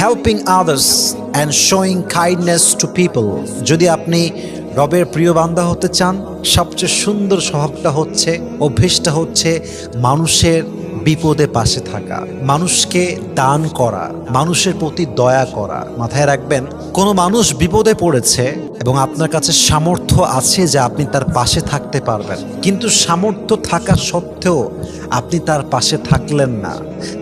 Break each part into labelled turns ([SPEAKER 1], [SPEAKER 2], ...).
[SPEAKER 1] helping others. And showing kindness to people যদি আপনি রবের প্রিয় বান্ধা হতে চান, সবচেয়ে সুন্দর স্বভাবটা হচ্ছে, অভ্যেসটা হচ্ছে মানুষের বিপদে পাশে থাকা, মানুষকে দান করা, মানুষের প্রতি দয়া করা। মাথায় রাখবেন, কোনো মানুষ বিপদে পড়েছে এবং আপনার কাছে সামর্থ্য আছে যে আপনি তার পাশে থাকতে পারবেন। কিন্তু সামর্থ্য থাকা সত্ত্বেও আপনি তার পাশে থাকলেন না,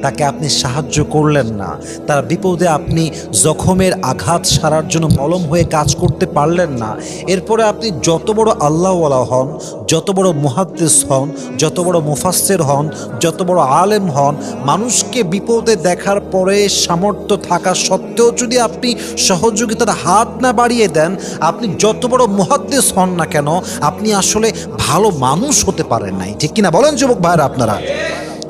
[SPEAKER 1] তাকে আপনি সাহায্য করলেন না, তার বিপদে আপনি জখমের আঘাত সারার জন্য মলম হয়ে কাজ করতে পারলেন না। এরপরে আপনি যত বড় আল্লাহওয়ালা হন, যত বড় মুহাদ্দিস হন, যত বড় মুফাসসির হন, যত বড় আলেম হন, মানুষকে বিপদে দেখার পরে সামর্থ্য থাকা সত্ত্বেও যদি আপনি সহযোগিতার হাত না বাড়িয়ে দেন, আপনি যত বড় মুহাদ্দিস হন না কেন, আপনি আসলে ভালো মানুষ হতে পারেন নাই। ঠিক কিনা বলেন যুবক ভাইরা আপনারা?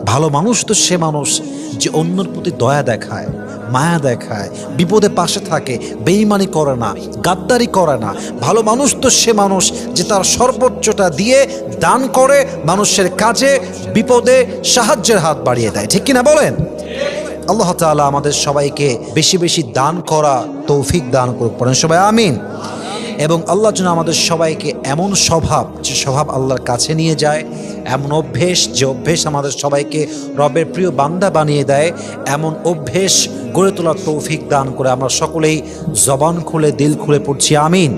[SPEAKER 1] ভালো মানুষ তো সে মানুষ যে অন্যর প্রতি দয়া দেখায়। মায়া দেখায়, বিপদে পাশে থাকে বেইমানি করে না, গাদ্দারি করে না। ভালো মানুষ তো সে মানুষ যে তার সর্বোচ্চটা দিয়ে দান করে, মানুষের কাজে, বিপদে সাহায্যের হাত বাড়িয়ে দেয়। ঠিক কিনা বলেন? আল্লাহ তাআলা আমাদের সবাইকে বেশি বেশি দান করা তৌফিক দান করুক। পড়েন সবাই, আমিন। এবং আল্লাহ যেন আমাদের সবাইকে এমন স্বভাব যে স্বভাব আল্লাহর কাছে নিয়ে যায়, এমন অভ্যেস যে অভ্যেস আমাদের সবাইকে রবের প্রিয় বান্দা বানিয়ে দেয়, এমন অভ্যেস গড়ে তোলার তৌফিক দান করে আমরা সকলেই জবান খুলে, দিল খুলে পড়ছি, আমিন।